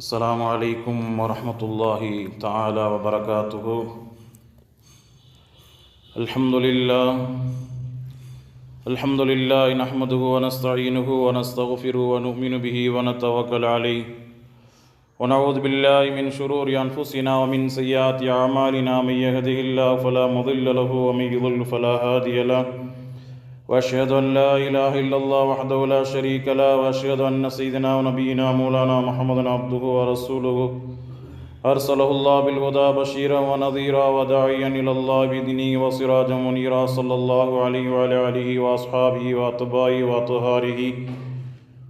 السلام علیکم ورحمۃ اللہ تعالی وبرکاتہ۔ الحمد للہ الحمد للہ نحمده ونستعینه ونستغفره ونؤمن به ونتوکل علیہ۔ ونعوذ باللہ من شرور انفسنا ومن سیئات اعمالنا من يهده الله فلا مضل له ومن يضلل فلا هادي له۔ واشهد ان لا اله الا الله وحده لا شريك له واشهد ان سيدنا ونبينا مولانا محمدا عبده ورسوله. ارسله الله بالهدى بشيرا ونذيرا وداعيا الى الله باذنه وسراجا منيرا، صلى الله عليه وعلى اله واصحابه واتباعه واطهاره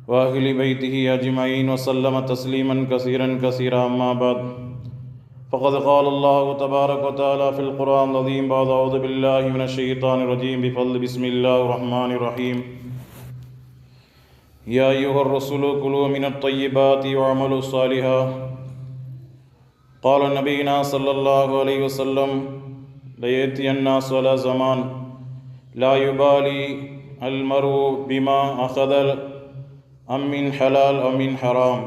واهل بيته اجمعين وسلم تسليما كثيرا كثيرا اما بعد. فقد قال الله تبارك وتعالى في القرآن العظيم بعد أعوذ بالله من الشيطان الرجيم بفضل بسم الله الرحمن الرحيم. يا أيها الرسول كلوا من الطيبات واعملوا صالحا. قال نبينا صلى الله عليه وسلم، ليأتي الناس على زمان لا يبالي المرء بما أخذ أم من حلال أم من حرام.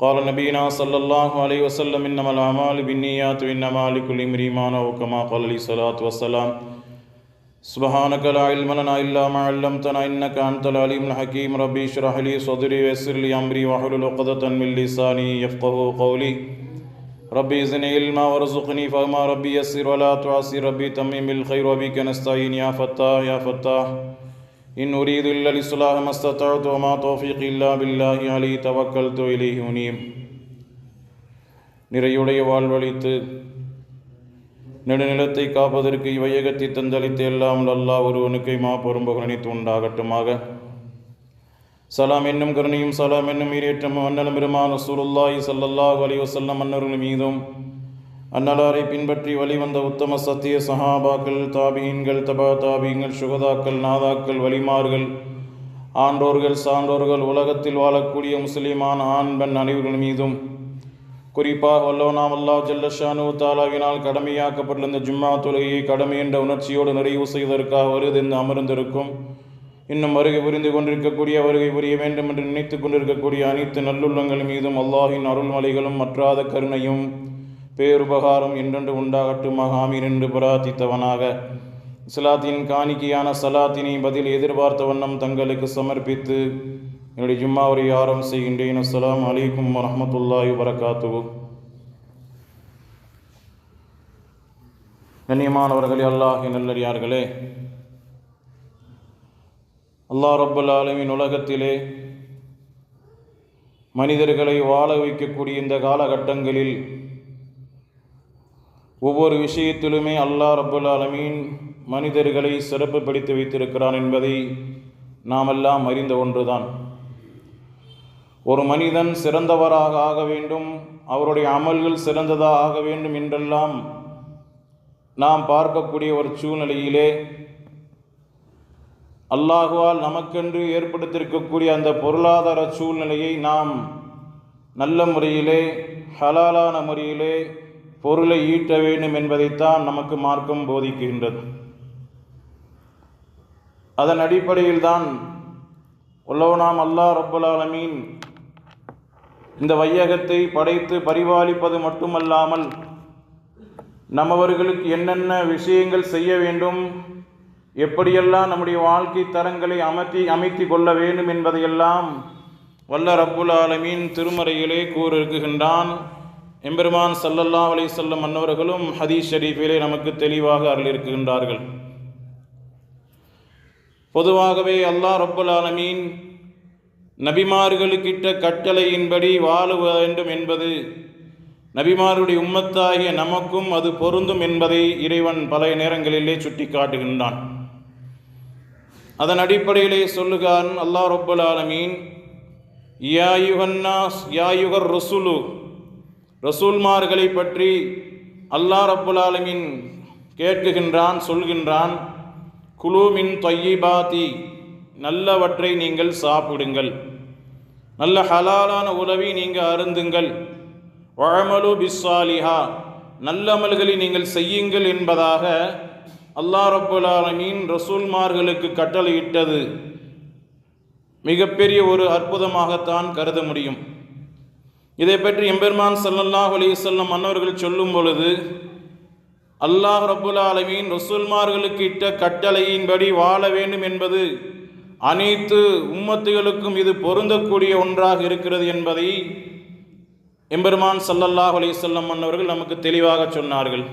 قال نبينا صلى الله عليه وسلم إنما الأعمال بالنيات وإنما لكل امرئ ما نوى كما قال عليه الصلاة والسلام. سبحانك لا علم لنا إلا ما علمتنا إنك أنت العليم الحكيم. ربي اشرح لي صدري ويسر لي أمري واحلل عقدة من لساني يفقه قولي. ربي زدني علما وارزقني فما ربي يسر ولا تعسر. ربي تمم الخير وبك نستعين. يا فتاح يا فتاح. إن أريد إلا الإصلاح ما استطعت وما توفيقي إلا بالله عليه توكلت إليه أنيب நிறையுடைய வாழ்வழித்து நெடுநிலத்தை காப்பதற்கு இவையகத்தை தந்தளித்து எல்லாம் அல்லாஹ் ஒருவனுக்கை மா பொறும்பகரணித்து உண்டாகட்டுமாக சலாம் என்னும் கருணையும் சலாம் என்னும் ஈரேற்றமும் அண்ணலும் பெருமான சூருல்லாஹி சல்லல்லாஹு அலைஹி வஸல்லம் அன்னர்கள் மீதும் அன்னலாரை பின்பற்றி வழிவந்த உத்தம சத்திய சஹாபாக்கள் தாபியன்கள் தபா தாபியங்கள் சுகதாக்கள் நாதாக்கள் வலிமார்கள் ஆண்டோர்கள் சான்றோர்கள் உலகத்தில் வாழக்கூடிய முஸ்லிமான ஆண் பெண் அனைவர்கள் மீதும். குறிப்பாக வல்லோனாம் அல்லா ஜல்லஷானு தாலாவினால் கடமையாக்கப்பட்டுள்ள இந்த ஜும்மா தொழுகையை கடமை என்ற உணர்ச்சியோடு நிறைவு செய்வதற்காக வருது அமர்ந்திருக்கும். இன்னும் வருகை புரிந்து கொண்டிருக்கக்கூடிய வருகை புரிய வேண்டும் என்று நினைத்து கொண்டிருக்கக்கூடிய அனைத்து நல்லுள்ளங்கள் மீதும் அல்லாஹின் அருள்மலைகளும் மற்றாத கருணையும் பேருபகாரம் என்றென்று உண்டாகட்டுமாக ஆமீன் என்று பிரார்த்தித்தவனாக. இஸ்லாத்தின் காணிக்கையான சலாத்தினை பதில் எதிர்பார்த்த வண்ணம் தங்களுக்கு சமர்ப்பித்து என்னுடைய ஜும்மாவரை ஆரம் செய்கின்றேன். அஸ்லாம் அலைக்கும் வரமத்துல்லாஹி வரகாத்து கண்ணியமானவர்களே அல்லாஹ் நல்லடியார்களே. அல்லாஹ் ரப்பல் ஆலமின் உலகத்திலே மனிதர்களை வாழ வைக்கக்கூடிய இந்த காலகட்டங்களில் ஒவ்வொரு விஷயத்திலுமே அல்லாஹ் ரபுல் ஆலமீன் மனிதர்களை சிறப்பு படித்து வைத்திருக்கிறான் என்பதை நாமெல்லாம் அறிந்த ஒன்றுதான். ஒரு மனிதன் சிறந்தவராக ஆக வேண்டும் அவருடைய அமல்கள் சிறந்ததாக ஆக வேண்டும் என்றெல்லாம் நாம் பார்க்கக்கூடிய ஒரு சூழ்நிலையிலே அல்லாஹுவால் நமக்கென்று ஏற்படுத்தியிருக்கக்கூடிய அந்த பொருளாதார சூழ்நிலையை நாம் நல்ல முறையிலே ஹலாலான முறையிலே பொருளை ஈட்ட வேண்டும் என்பதைத்தான் நமக்கு மார்க்கம் போதிக்கின்றது. அதன் அடிப்படையில் தான் உள்ளவனாம் அல்லாஹ் ரப்புல் ஆலமீன் இந்த வையகத்தை படைத்து பரிபாலிப்பது மட்டுமல்லாமல் நம்மவர்களுக்கு என்னென்ன விஷயங்கள் செய்ய வேண்டும் எப்படியெல்லாம் நம்முடைய வாழ்க்கை தரங்களை அமைத்தி அமைத்தி கொள்ள வேண்டும் என்பதையெல்லாம் வல்ல ரப்புல் ஆலமீன் திருமறையிலே கூறிருக்குகின்றான் எம்பெருமான் சல்லல்லா அலி செல்லம் மன்னவர்களும் ஹதீஸ் ஷரீஃபிலே நமக்கு தெளிவாக அருளிருக்கின்றார்கள் பொதுவாகவே அல்லாஹ் ரப்புல் ஆலமீன் நபிமார்களுக்கிட்ட கட்டளையின்படி வாழ வேண்டும் என்பது நபிமாருடைய உம்மத்தாகிய நமக்கும் அது பொருந்தும் என்பதை இறைவன் பல நேரங்களிலே சுட்டி காட்டுகின்றான் அதன் அடிப்படையிலே சொல்லுகான் அல்லாஹ் ரப்புல் ஆலமீன் யாயுகன்னாஸ் யாயுகர் ருசுலு ரசூல்மார்களை பற்றி அல்லா ரப்புல் ஆலமின் கேட்குகின்றான் சொல்கின்றான் குலூமின் தொய்யிபாத்தி நல்லவற்றை நீங்கள் சாப்பிடுங்கள். நல்ல ஹலாலான உணவை நீங்கள் அருந்துங்கள். வழமலு பிஸ்ஸாலிஹா நல்லமல்களை நீங்கள் செய்யுங்கள் என்பதாக அல்லா ரப்புல் ரசூல்மார்களுக்கு கட்டளையிட்டது. மிகப்பெரிய ஒரு அற்புதமாகத்தான் கருத முடியும். இதை பற்றி எம்பெருமான் சல்லல்லாஹ் அலைஹி வஸல்லம் மன்னவர்கள் சொல்லும் பொழுது அல்லாஹ் ரப்புல் ஆலமீன் ரசூல்மார்களுக்கு இட்ட கட்டளையின்படி வாழ வேண்டும் என்பது அனைத்து உம்மத்துகளுக்கும் இது பொருந்தக்கூடிய ஒன்றாக இருக்கிறது என்பதை எம்பெருமான் சல்லல்லாஹ் அலைஹி வஸல்லம் மன்னவர்கள் நமக்கு தெளிவாக சொன்னார்கள்.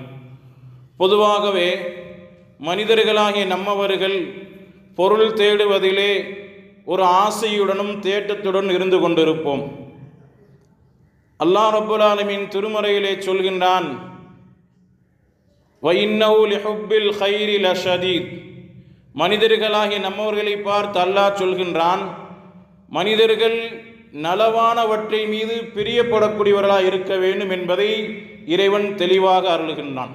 பொதுவாகவே மனிதர்களாகிய நம்மவர்கள் பொருள் தேடுவதிலே ஒரு ஆசையுடனும் தேட்டத்துடன் இருந்து கொண்டிருப்போம். அல்லாஹ் ரபுல்லாலமின் திருமறையிலே சொல்கின்றான் ஹைரி மனிதர்களாகிய நம்மவர்களை பார்த்து அல்லாஹ் சொல்கின்றான் மனிதர்கள் நலவானவற்றை மீது பிரியப்படக்கூடியவர்களாக இருக்க வேண்டும் என்பதை இறைவன் தெளிவாக அருளுகின்றான்.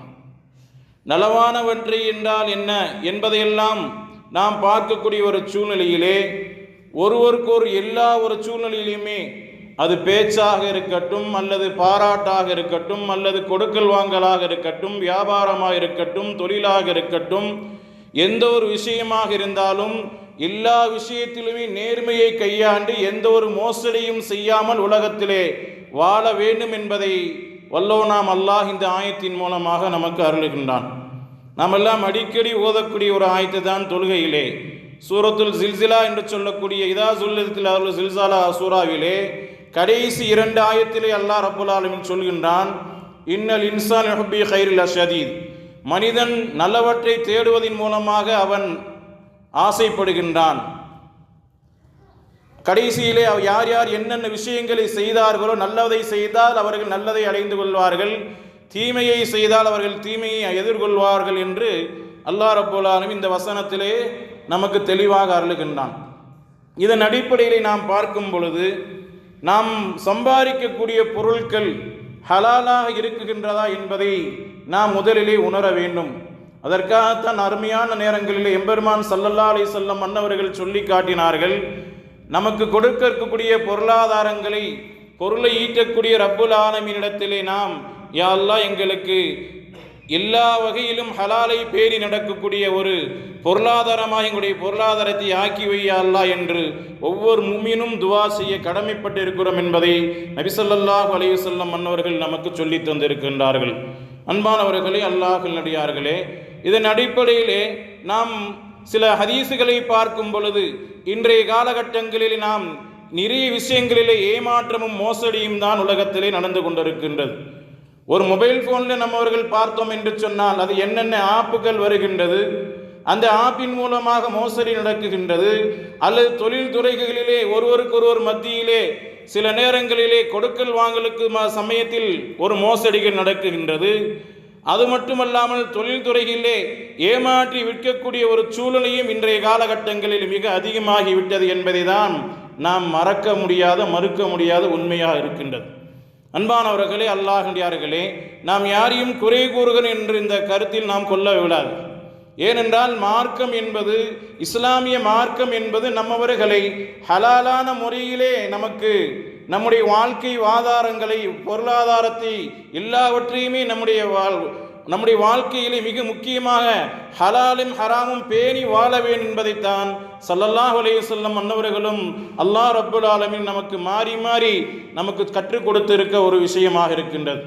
நலவானவற்றை என்றால் என்ன என்பதையெல்லாம் நாம் பார்க்கக்கூடிய ஒரு சூழ்நிலையிலே ஒருவருக்கொரு எல்லா ஒரு சூழ்நிலையிலுமே அது பேச்சாக இருக்கட்டும் அல்லது பாராட்டாக இருக்கட்டும் அல்லது கொடுக்கல் வாங்கலாக இருக்கட்டும் வியாபாரமாக இருக்கட்டும் தொழிலாக இருக்கட்டும் எந்த ஒரு விஷயமாக இருந்தாலும் எல்லா விஷயத்திலுமே நேர்மையை கையாண்டு எந்த ஒரு மோசடியும் செய்யாமல் உலகத்திலே வாழ வேண்டும் என்பதை வல்லோ நாம் அல்லாஹ் இந்த ஆயத்தின் மூலமாக நமக்கு அருளுகின்றான். நாம் எல்லாம் அடிக்கடி ஓதக்கூடிய ஒரு ஆயத்து தான் தொழுகையிலே. சூரத்துல் ஜில்சிலா என்று சொல்லக்கூடிய இதா சுல்லத்தில் அருள் ஜில்சாலா சூறாவிலே கடைசி இரண்டு ஆயத்திலே அல்லாஹ் ரப்புல் ஆலமின் சொல்கின்றான் இன்னல் இன்சான் ஹபி ஹைரில் அஷதீத். மனிதன் நல்லவற்றை தேடுவதன் மூலமாக அவன் ஆசைப்படுகின்றான். கடைசியிலே அவ யார் யார் என்னென்ன விஷயங்களை செய்தார்களோ நல்லதை செய்தால் அவர்கள் நல்லதை அடைந்து கொள்வார்கள். தீமையை செய்தால் அவர்கள் தீமையை எதிர்கொள்வார்கள் என்று அல்லாஹ் ரபுல்லாலும் இந்த வசனத்திலே நமக்கு தெளிவாக அருளுகின்றான். இதன் அடிப்படையிலே நாம் பார்க்கும் பொழுது நாம் சம்பாதிக்கக்கூடிய பொருட்கள் ஹலாலாக இருக்குகின்றதா என்பதை நாம் முதலிலே உணர வேண்டும். அதற்காகத்தான் அருமையான நேரங்களிலே எம்பெருமான் சல்லல்லா அலி செல்லம் மன்னவர்கள் சொல்லி காட்டினார்கள் நமக்கு கொடுக்க இருக்கக்கூடிய பொருளாதாரங்களை பொருளை ஈட்டக்கூடிய ரப்புல் ஆலமீனிடத்திலே நாம் யா எங்களுக்கு எல்லா வகையிலும் ஹலாலை பேணி நடக்கக்கூடிய ஒரு பொருளாதாரமாக எங்களுடைய பொருளாதாரத்தை ஆக்கி வையா அல்லாஹ் என்று ஒவ்வொரு முமினும் துவா செய்ய கடமைப்பட்டு இருக்கிறோம் என்பதை நபிசல்லாஹ் அலையுசல்லம் மன்னவர்கள் நமக்கு சொல்லி தந்திருக்கின்றார்கள். அன்பானவர்களே அல்லாஹ் நடிகார்களே இதன் அடிப்படையிலே நாம் சில ஹதீசுகளை பார்க்கும் பொழுது இன்றைய காலகட்டங்களில் நாம் நிறைய விஷயங்களிலே ஏமாற்றமும் மோசடியும் தான் உலகத்திலே நடந்து கொண்டிருக்கின்றது. ஒரு மொபைல் ஃபோனில் நம்மவர்கள் பார்த்தோம் என்று சொன்னால் அது என்னென்ன ஆப்புகள் வருகின்றது? அந்த ஆப்பின் மூலமாக மோசடி நடக்குகின்றது. அல்லது தொழில்துறைகளிலே ஒருவருக்கொருவர் மத்தியிலே சில நேரங்களிலே கொடுக்கல் வாங்கலுக்கு சமயத்தில் ஒரு மோசடிகள் நடக்குகின்றது. அது மட்டுமல்லாமல் தொழில்துறையிலே ஏமாற்றி விற்கக்கூடிய ஒரு சூழலையும் இன்றைய காலகட்டங்களில் மிக அதிகமாகிவிட்டது என்பதை தான் நாம் மறக்க முடியாத மறுக்க முடியாத உண்மையாக இருக்கின்றது. அன்பானவர்களே அல்லாஹியார்களே நாம் யாரையும் குறை கூறுகிறோம் என்று இந்த கருத்தில் நாம் கொள்ள விடாது ஏனென்றால் மார்க்கம் என்பது இஸ்லாமிய மார்க்கம் என்பது நம்மவர்களை ஹலாலான முறையிலே நமக்கு நம்முடைய வாழ்க்கை ஆதாரங்களை பொருளாதாரத்தை எல்லாவற்றையுமே நம்முடைய வாழ் நம்முடைய வாழ்க்கையிலே மிக முக்கியமாக ஹலாலும் ஹராமும் பேணி வாழ வேண்டும் என்பதைத்தான் சல்லல்லாஹ் அலைஹி அன்னவர்களும் அல்லாஹ் ரப்புல் ஆலமின் நமக்கு மாறி மாறி நமக்கு கற்றுக் கொடுத்திருக்க ஒரு விஷயமாக இருக்கின்றது.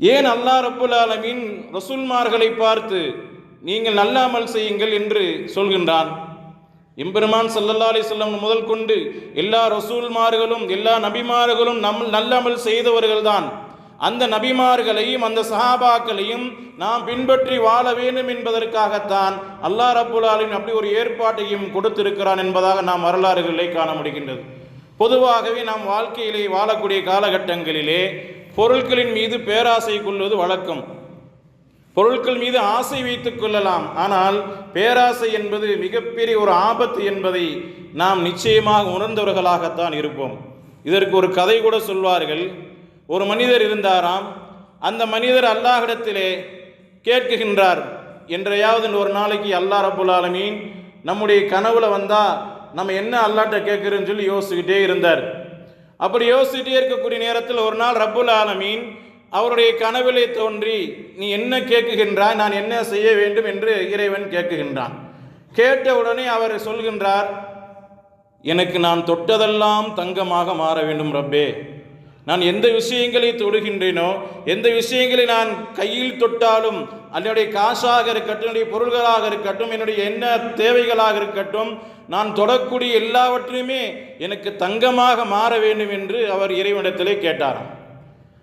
ஏன் அல்லாஹ் ரப்புல் ஆலமின் ரசூல்மார்களை பார்த்து நீங்கள் நல்ல அமல் செய்யுங்கள் என்று சொல்கின்றான்? எம்பெருமான் சல்லல்லா அலைஹி முதல் கொண்டு எல்லா ரசூல்மார்களும் எல்லா நபிமார்களும் நம் நல்ல அமல் செய்தவர்கள்தான். அந்த நபிமார்களையும் அந்த சஹாபாக்களையும் நாம் பின்பற்றி வாழ வேண்டும் என்பதற்காகத்தான் அல்லாஹ் ரப்புல் அப்படி ஒரு ஏற்பாட்டையும் கொடுத்திருக்கிறான் என்பதாக நாம் வரலாறுகளை காண முடிகின்றது. பொதுவாகவே நாம் வாழ்க்கையிலே வாழக்கூடிய காலகட்டங்களிலே பொருட்களின் மீது பேராசை கொள்வது வழக்கம். பொருட்கள் மீது ஆசை வைத்துக் கொள்ளலாம். ஆனால் பேராசை என்பது மிகப்பெரிய ஒரு ஆபத்து என்பதை நாம் நிச்சயமாக உணர்ந்தவர்களாகத்தான் இருப்போம். இதற்கு ஒரு கதை கூட சொல்வார்கள். ஒரு மனிதர் இருந்தாராம் அந்த மனிதர் அல்லாஹிடத்திலே கேட்குகின்றார் என்றையாவது ஒரு நாளைக்கு அல்லாஹ் ரப்புல் ஆலமீன் நம்முடைய கனவுல வந்தா நம்ம என்ன அல்லாட்ட கேட்குறோன்னு சொல்லி யோசிச்சுக்கிட்டே இருந்தார். அப்படி யோசிச்சுட்டே இருக்கக்கூடிய நேரத்தில் ஒரு நாள் ரப்புல் ஆலமீன் அவருடைய கனவிலே தோன்றி நீ என்ன கேட்குகின்றாய்? நான் என்ன செய்ய வேண்டும்? என்று இறைவன் கேட்குகின்றான். கேட்ட உடனே அவர் சொல்கின்றார் எனக்கு நான் தொட்டதெல்லாம் தங்கமாக மாற வேண்டும் ரப்பே. நான் எந்த விஷயங்களை தொடுகின்றேனோ எந்த விஷயங்களை நான் கையில் தொட்டாலும் என்னுடைய காசாக இருக்கட்டும் என்னுடைய பொருள்களாக இருக்கட்டும் என்னுடைய என்ன தேவைகளாக இருக்கட்டும் நான் தொடக்கூடிய எல்லாவற்றையுமே எனக்கு தங்கமாக மாற வேண்டும் என்று அவர் இறைவனிடத்திலே கேட்டாராம்.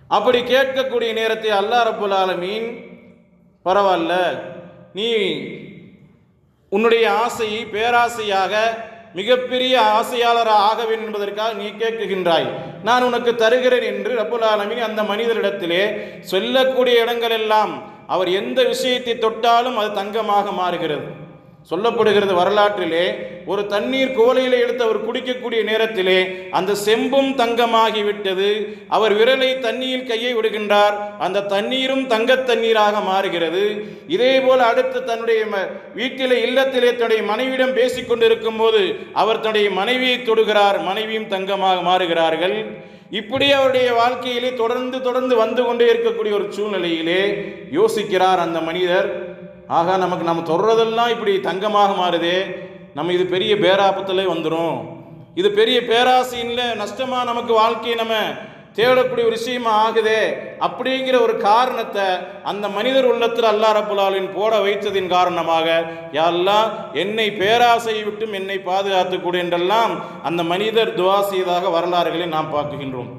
அப்படி கேட்கக்கூடிய நேரத்தை அல்லாஹ் ரப்புல் ஆலமீன் பரவாயில்ல நீ உன்னுடைய ஆசையை பேராசையாக மிகப்பெரிய ஆசையாளராக ஆக வேண்டும் என்பதற்காக நீ கேட்குகின்றாய். நான் உனக்கு தருகிறேன் என்று ரப்புல் ஆலமீன் அந்த மனிதரிடத்திலே சொல்லக்கூடிய இடங்களெல்லாம் அவர் எந்த விஷயத்தை தொட்டாலும் அது தங்கமாக மாறுகிறது. சொல்லப்படுகிறது வரலாற்றிலே ஒரு தண்ணீர் கோலையில் எடுத்து அவர் குடிக்கக்கூடிய நேரத்திலே அந்த செம்பும் தங்கமாகிவிட்டது. அவர் விரலை தண்ணியில் கையை விடுகின்றார். அந்த தண்ணீரும் தங்கத் தண்ணீராக மாறுகிறது. இதே போல் அடுத்து தன்னுடைய ம- வீட்டிலே இல்லத்திலே தன்னுடைய மனைவியிடம் பேசிக் கொண்டிருக்கும் போது அவர் தன்னுடைய மனைவியை தொடுகிறார். மனைவியும் தங்கமாக மாறுகிறார்கள். இப்படி அவருடைய வாழ்க்கையிலே தொடர்ந்து தொடர்ந்து வந்து கொண்டே இருக்கக்கூடிய ஒரு சூழ்நிலையிலே யோசிக்கிறார் அந்த மனிதர். ஆகா நமக்கு நம்ம சொல்கிறதெல்லாம் இப்படி தங்கமாக மாறுதே. நம்ம இது பெரிய பேராபத்தில் வந்துடும் இது பெரிய பேராசையில் நஷ்டமாக நமக்கு வாழ்க்கையை நம்ம தேடக்கூடிய ஒரு விஷயமா ஆகுதே. அப்படிங்கிற ஒரு காரணத்தை அந்த மனிதர் உள்ளத்தில் அல்லாரப்புலாலின் போட வைத்ததின் காரணமாக யாரெல்லாம் என்னை பேராசையை விட்டும் என்னை பாதுகாத்துக்கூட என்றெல்லாம் அந்த மனிதர் துவா செய்ததாக வரலாறுகளை நாம் பார்க்குகின்றோம்.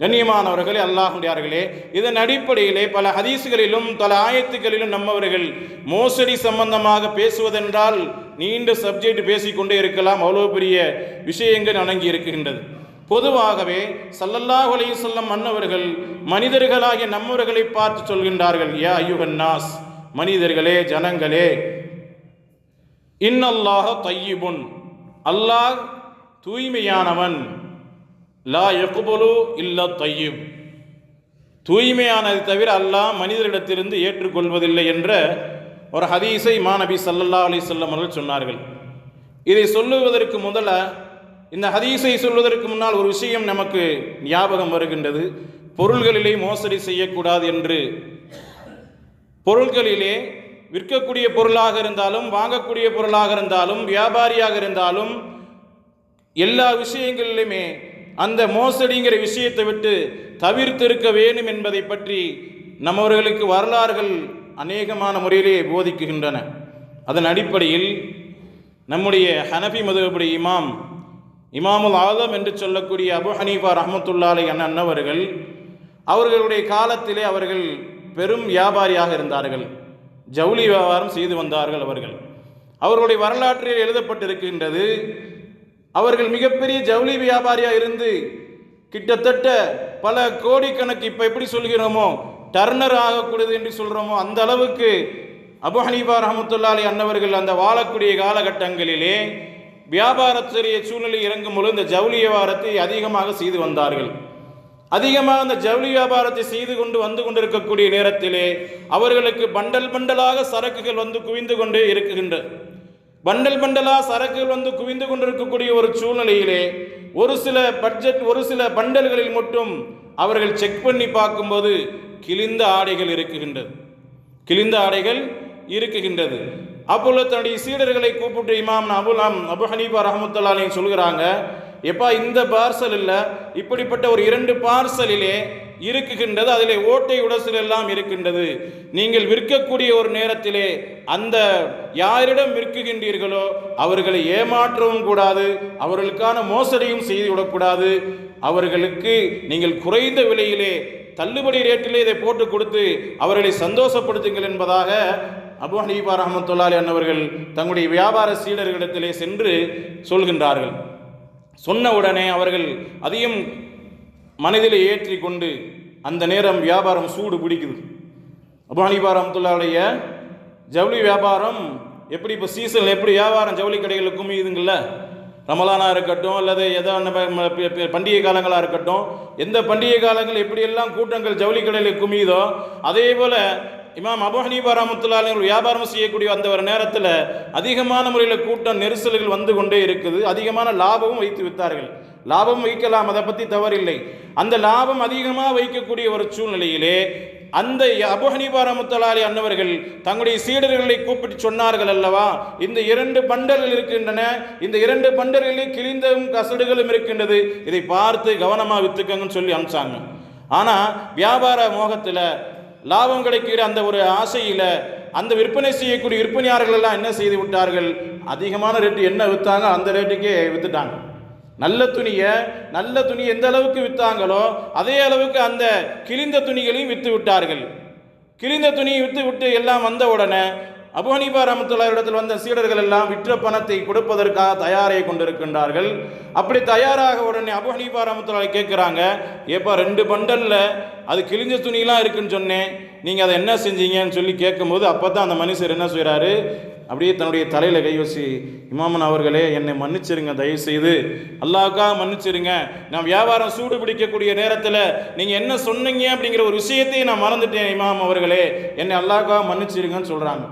கண்ணியமானவர்களே அல்லாஹுடையார்களே இதன் அடிப்படையிலே பல ஹதீசுகளிலும் பல ஆயத்துகளிலும் நம்மவர்கள் மோசடி சம்பந்தமாக பேசுவதென்றால் நீண்ட சப்ஜெக்ட் பேசிக்கொண்டே இருக்கலாம். அவ்வளோ பெரிய விஷயங்கள் அடங்கி இருக்கின்றது. பொதுவாகவே சல்லல்லாஹு அலைஹி வஸல்லம் மன்னவர்கள் மனிதர்களாகிய நம்மவர்களை பார்த்து சொல்கின்றார்கள். யா ஐயுகன் நாஸ் மனிதர்களே ஜனங்களே இன்னல்லாக தையிபுன் அல்லாஹ் தூய்மையானவன். லா எக்குபலு இல்லா தையும். தூய்மையானதை தவிர அல்லாஹ் மனிதரிடத்திலிருந்து ஏற்றுக்கொள்வதில்லை என்ற ஒரு ஹதீஸை மாநபி சல்லல்லா அலி சொல்லம் அவர்கள் சொன்னார்கள். இதை சொல்லுவதற்கு முதல்ல இந்த ஹதீஸை சொல்வதற்கு முன்னால் ஒரு விஷயம் நமக்கு ஞாபகம் வருகின்றது. பொருள்களிலே மோசடி செய்யக்கூடாது என்று. பொருட்களிலே விற்கக்கூடிய பொருளாக இருந்தாலும் வாங்கக்கூடிய பொருளாக இருந்தாலும் வியாபாரியாக இருந்தாலும் எல்லா விஷயங்களிலுமே அந்த மோசடிங்கிற விஷயத்தை விட்டு தவிர்த்திருக்க வேண்டும் என்பதை பற்றி நம்மவர்களுக்கு வரலாறுகள் அநேகமான முறையிலே போதிக்குகின்றன. அதன் அடிப்படையில் நம்முடைய ஹனபி மதுபடி இமாம் இமாமுல் ஆலம் என்று சொல்லக்கூடிய அபு ஹனீஃபா ரஹமத்துல்லாலை அண்ணவர்கள் அவர்களுடைய காலத்திலே அவர்கள் பெரும் வியாபாரியாக இருந்தார்கள். ஜவுளி வியாபாரம் செய்து வந்தார்கள் அவர்கள். அவர்களுடைய வரலாற்றில் எழுதப்பட்டிருக்கின்றது அவர்கள் மிகப்பெரிய ஜவுளி வியாபாரியாக இருந்து கிட்டத்தட்ட பல கோடிக்கணக்கு இப்போ எப்படி சொல்கிறோமோ டர்னர் ஆகக்கூடியது என்று சொல்கிறோமோ அந்த அளவுக்கு அபு ஹனீஃபா ரஹமத்துல்லாலி அன்னவர்கள் அந்த வாழக்கூடிய காலகட்டங்களிலே வியாபாரத்துடைய சூழ்நிலை இறங்கும் பொழுது இந்த ஜவுளி வியாபாரத்தை அதிகமாக செய்து வந்தார்கள். அதிகமாக அந்த ஜவுளி வியாபாரத்தை செய்து கொண்டு வந்து கொண்டிருக்கக்கூடிய நேரத்திலே அவர்களுக்கு பண்டல் பண்டலாக சரக்குகள் வந்து குவிந்து கொண்டே இருக்குகின்றது பண்டல் பண்டலா சரக்குகள் வந்து குவிந்து கொண்டிருக்கக்கூடிய ஒரு சூழ்நிலையிலே ஒரு சில பட்ஜெட் ஒரு சில பண்டல்களில் மட்டும் அவர்கள் செக் பண்ணி பார்க்கும்போது கிழிந்த ஆடைகள் இருக்குகின்றது. கிழிந்த ஆடைகள் இருக்குகின்றது. அப்பொழுது தன்னுடைய சீடர்களை கூப்பிட்டு இமாம் அபுலாம் அபு ஹனீபா ரஹமத்துல்லாலையும் சொல்கிறாங்க எப்பா இந்த பார்சல் இல்லை இப்படிப்பட்ட ஒரு இரண்டு பார்சலிலே இருக்குகின்றது அதிலே ஓட்டை உடசில் எல்லாம் இருக்கின்றது. நீங்கள் விற்கக்கூடிய ஒரு நேரத்திலே அந்த யாரிடம் விற்குகின்றீர்களோ அவர்களை ஏமாற்றவும் கூடாது அவர்களுக்கான மோசடியும் செய்து விடக்கூடாது அவர்களுக்கு நீங்கள் குறைந்த விலையிலே தள்ளுபடி ரேட்டிலே இதை போட்டு கொடுத்து அவர்களை சந்தோஷப்படுத்துங்கள் என்பதாக அபு ஹனீபா ரஹமத்துல்லாலி அன்னவர்கள் தங்களுடைய வியாபார சீடர்களிடத்திலே சென்று சொல்கின்றார்கள். சொன்ன உடனே அவர்கள் அதையும் மனதிலே ஏற்றி கொண்டு அந்த நேரம் வியாபாரம் சூடு பிடிக்குது. அபு ஹனீஃபா ரஹமத்துல்லாவுடைய ஜவுளி வியாபாரம் எப்படி இப்போ சீசன் எப்படி வியாபாரம் ஜவுளி கடைகளில் குமியுதுங்கள ரமலானாக இருக்கட்டும் அல்லது எதோ அந்த ம- பண்டிகை காலங்களாக இருக்கட்டும் எந்த பண்டிகை காலங்கள் எப்படியெல்லாம் கூட்டங்கள் ஜவுளி கடையில் குமியுதோ அதே போல் இமாம் அபு ஹனீஃபா ரஹமத்துல்லாஹி வியாபாரம் செய்யக்கூடிய அந்த ஒரு நேரத்தில் அதிகமான முறையில் கூட்டம் நெரிசல்கள் வந்து கொண்டே இருக்குது. அதிகமான லாபமும் வைத்து வித்தார்கள் லாபம் வைக்கலாம் அதை பற்றி தவறில்லை. அந்த லாபம் அதிகமாக வைக்கக்கூடிய ஒரு சூழ்நிலையிலே அந்த அபு ஹனீபா அன்னவர்கள் தங்களுடைய சீடர்களை கூப்பிட்டு சொன்னார்கள் அல்லவா இந்த இரண்டு பண்டர்கள் இருக்கின்றன இந்த இரண்டு பண்டர்களில் கிழிந்தும் கசடுகளும் இருக்கின்றது இதை பார்த்து கவனமாக வித்துக்கங்கன்னு சொல்லி அனுப்பிச்சாங்க. ஆனால் வியாபார மோகத்தில் லாபம் கிடைக்கிற அந்த ஒரு ஆசையில் அந்த விற்பனை செய்யக்கூடிய விற்பனையாளர்கள் எல்லாம் என்ன செய்து விட்டார்கள் அதிகமான ரேட்டு என்ன விற்றாங்க அந்த ரேட்டுக்கே விற்றுட்டாங்க நல்ல துணியை நல்ல துணி எந்த அளவுக்கு விற்றாங்களோ அதே அளவுக்கு அந்த கிழிந்த துணிகளையும் விற்று விட்டார்கள். கிழிந்த துணியை விற்று விட்டு எல்லாம் வந்த உடனே அபு ரமத்துல்லா இடத்தில் வந்த சீடர்கள் எல்லாம் விற்ற பணத்தை கொடுப்பதற்காக தயாராகி கொண்டிருக்கின்றார்கள். அப்படி தயாராக உடனே அபு ஹனீஃபா கேட்குறாங்க ஏப்பா ரெண்டு பண்டலில் அது கிழிஞ்ச துணியெலாம் இருக்குன்னு சொன்னேன். நீங்கள் அதை என்ன செஞ்சீங்கன்னு சொல்லி கேட்கும்போது அப்போ தான் அந்த மனுஷர் என்ன செய்கிறாரு அப்படியே தன்னுடைய தலையில் கை வச்சு இமாமன் அவர்களே என்னை மன்னிச்சிருங்க தயவு செய்து அல்லாவுக்காக மன்னிச்சிருங்க. நான் வியாபாரம் சூடு பிடிக்கக்கூடிய நேரத்தில் நீங்கள் என்ன சொன்னீங்க அப்படிங்கிற ஒரு விஷயத்தையும் நான் மறந்துட்டேன் இமாம் அவர்களே. என்னை அல்லாவுக்காக மன்னிச்சிருங்கன்னு சொல்கிறாங்க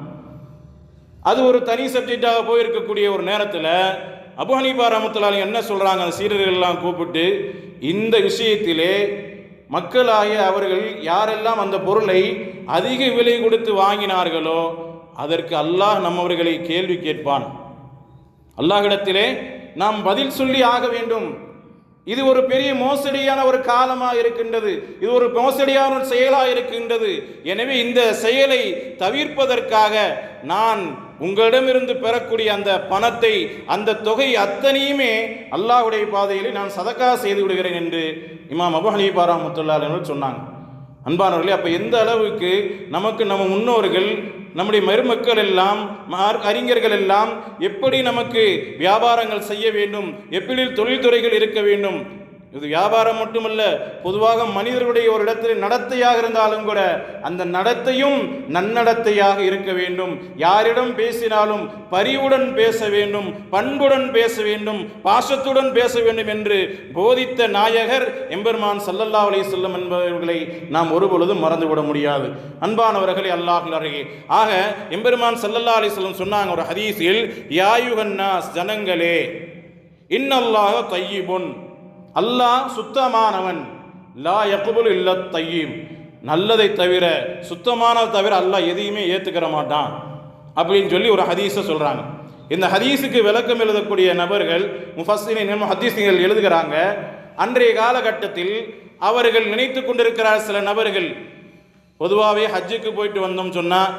அது ஒரு தனி சப்ஜெக்டாக போயிருக்கக்கூடிய ஒரு நேரத்தில் அபு ஹனீஃபா ரஹமத்துல்லாஹி என்ன சொல்கிறாங்க அந்த சீரர்கள்லாம் கூப்பிட்டு இந்த விஷயத்திலே மக்களாகிய அவர்கள் யாரெல்லாம் அந்த பொருளை அதிக விலை கொடுத்து வாங்கினார்களோ அதற்கு அல்லாஹ் நம்மவர்களை கேள்வி கேட்பான். அல்லாஹிடத்திலே நாம் பதில் சொல்லி ஆக வேண்டும். இது ஒரு பெரிய மோசடியான ஒரு காலமாக இருக்கின்றது. இது ஒரு மோசடியான ஒரு செயலாக இருக்கின்றது. எனவே இந்த செயலை தவிர்ப்பதற்காக நான் உங்களிடமிருந்து பெறக்கூடிய அந்த பணத்தை அந்த தொகை அத்தனையுமே அல்லாஹுடைய பாதையில் நான் சதக்கா செய்து விடுகிறேன் என்று இமாம் அபு ஹனீஃபா சொன்னாங்க. அன்பானவர்களே அப்போ எந்த அளவுக்கு நமக்கு நம்ம முன்னோர்கள் நம்முடைய மருமக்கள் எல்லாம் அறிஞர்கள் எல்லாம் எப்படி நமக்கு வியாபாரங்கள் செய்ய வேண்டும் எப்படி தொழில்துறைகள் இருக்க வேண்டும் இது வியாபாரம் மட்டுமல்ல பொதுவாக மனிதர்களுடைய ஒரு இடத்தில் நடத்தையாக இருந்தாலும் கூட அந்த நடத்தையும் நன்னடத்தையாக இருக்க வேண்டும். யாரிடம் பேசினாலும் பரிவுடன் பேச வேண்டும் பண்புடன் பேச வேண்டும் பாசத்துடன் பேச வேண்டும் என்று போதித்த நாயகர் எம்பெருமான் சல்லல்லா அலி செல்லம் என்பவர்களை நாம் ஒருபொழுதும் மறந்துவிட முடியாது. அன்பானவர்களே அல்லாஹ் அருகே. ஆக எம்பெருமான் சல்லல்லா அலி செல்லம் சொன்னாங்க ஒரு ஹதீஸில் யாயுகன்னாஸ் ஜனங்களே இன்னல்லாக தையிபுன் அல்லாஹ் சுத்தமானவன். லா யக்குபுல் இல்ல தையீம். நல்லதை தவிர சுத்தமானதை தவிர அல்லாஹ் எதையுமே ஏற்றுக்கிற மாட்டான். அப்படின்னு சொல்லி ஒரு ஹதீஸை சொல்கிறாங்க இந்த ஹதீஸுக்கு விளக்கம் எழுதக்கூடிய நபர்கள் முஃபஸ்ஸினின் ஹதீஸ்கள் எழுதுகிறாங்க அன்றைய காலகட்டத்தில் அவர்கள் நினைத்து கொண்டிருக்கிறார் சில நபர்கள். பொதுவாகவே ஹஜ்ஜுக்கு போயிட்டு வந்தோம் சொன்னால்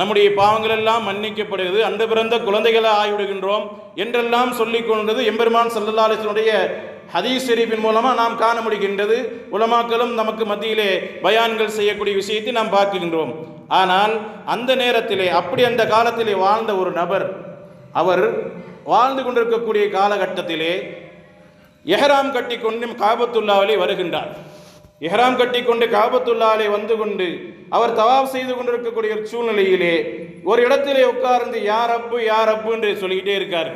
நம்முடைய பாவங்கள் எல்லாம் மன்னிக்கப்படுகிறது. அன்று பிறந்த குழந்தைகளை ஆய்விடுகின்றோம் என்றெல்லாம் சொல்லிக் கொண்டது எம்பெருமான் சல்லல்லா ஹதீஸ் ஷெரீஃபின் மூலமாக நாம் காண முடிகின்றது. உலமாக்களும் நமக்கு மத்தியிலே பயான்கள் செய்யக்கூடிய விஷயத்தை நாம் பார்க்கின்றோம். ஆனால் அந்த நேரத்திலே அப்படி அந்த காலத்திலே வாழ்ந்த ஒரு நபர் அவர் வாழ்ந்து கொண்டிருக்கக்கூடிய காலகட்டத்திலே எஹராம் கட்டி கொண்டு காபத்துல்லாவிலே வருகின்றார். எஹராம் கட்டி கொண்டு காபத்துல்லாலே வந்து கொண்டு அவர் தவாப் செய்து கொண்டிருக்கக்கூடிய ஒரு சூழ்நிலையிலே ஒரு இடத்திலே உட்கார்ந்து யார் அப்பு யார் அப்பு என்று சொல்லிக்கிட்டே இருக்கார்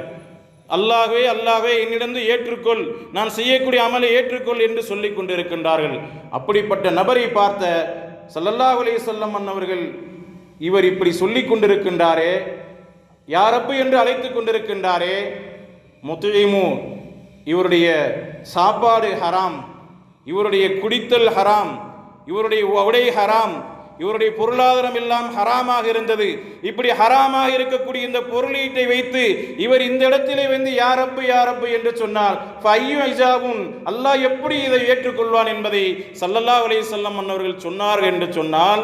அல்லாஹ்வே அல்லாஹ்வே என்னிடந்து ஏற்றுக்கொள். நான் செய்யக்கூடிய அமலை ஏற்றுக்கொள் என்று சொல்லிக் கொண்டிருக்கின்றார்கள். அப்படிப்பட்ட நபரை பார்த்த சல்லல்லா அலைஹி வஸல்லம் அன்னவர்கள் இவர் இப்படி சொல்லிக் கொண்டிருக்கின்றாரே. யாரப்பு என்று அழைத்து கொண்டிருக்கின்றாரே. முத்துயிமு இவருடைய சாப்பாடு ஹராம். இவருடைய குடித்தல் ஹராம். இவருடைய உடை ஹராம். இவருடைய பொருளாதாரம் எல்லாம் ஹராமாக இருந்தது. இப்படி ஹராமாக இருக்கக்கூடிய இந்த பொருளீட்டை வைத்து இவர் இந்த இடத்திலே வந்து யாரப்பு யாரப்பு என்று சொன்னால் ஃபையு ஐஜாவும் அல்லாஹ் எப்படி இதை ஏற்றுக்கொள்வான் என்பதை சல்லல்லா அலி வஸல்லம் அன்னவர்கள் சொன்னார்கள் என்று சொன்னால்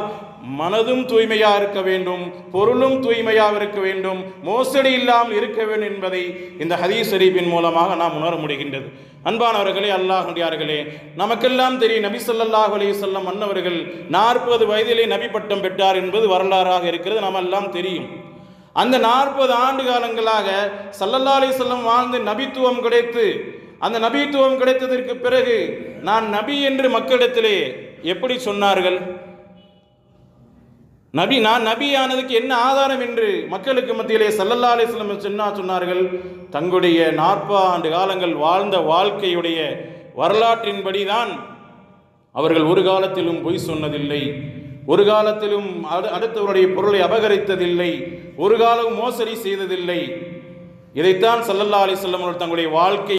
மனதும் தூய்மையாக இருக்க வேண்டும் பொருளும் தூய்மையாக இருக்க வேண்டும் மோசடி இல்லாமல் இருக்க வேண்டும் என்பதை இந்த ஹதீஸ் ஷரீஃபின் மூலமாக நாம் உணர முடிகின்றது. அன்பானவர்களே அல்லாஹுடையார்களே நமக்கெல்லாம் தெரியும் நபி ஸல்லல்லாஹு அலைஹி வஸல்லம் அன்னவர்கள் நாற்பது வயதிலே நபி பட்டம் பெற்றார் என்பது வரலாறாக இருக்கிறது நம்ம எல்லாம் தெரியும். அந்த நாற்பது ஆண்டு காலங்களாக சல்லல்லா அலைஹி வாழ்ந்து நபித்துவம் கிடைத்து அந்த நபித்துவம் கிடைத்ததற்கு பிறகு நான் நபி என்று மக்களிடத்திலே எப்படி சொன்னார்கள்? நபி நான் நபியானதுக்கு என்ன ஆதாரம் என்று மக்களுக்கு மத்தியிலே சல்லல்லா அலிஸ்லம் சொன்னா சொன்னார்கள் தங்களுடைய நாற்பது ஆண்டு காலங்கள் வாழ்ந்த வாழ்க்கையுடைய வரலாற்றின்படிதான் அவர்கள் ஒரு காலத்திலும் பொய் சொன்னதில்லை ஒரு காலத்திலும் அடு- அடுத்தவருடைய பொருளை அபகரித்ததில்லை ஒரு காலம் மோசடி செய்ததில்லை. இதைத்தான் சல்லல்லா அலிஸ்லம் அவர்கள் தங்களுடைய வாழ்க்கை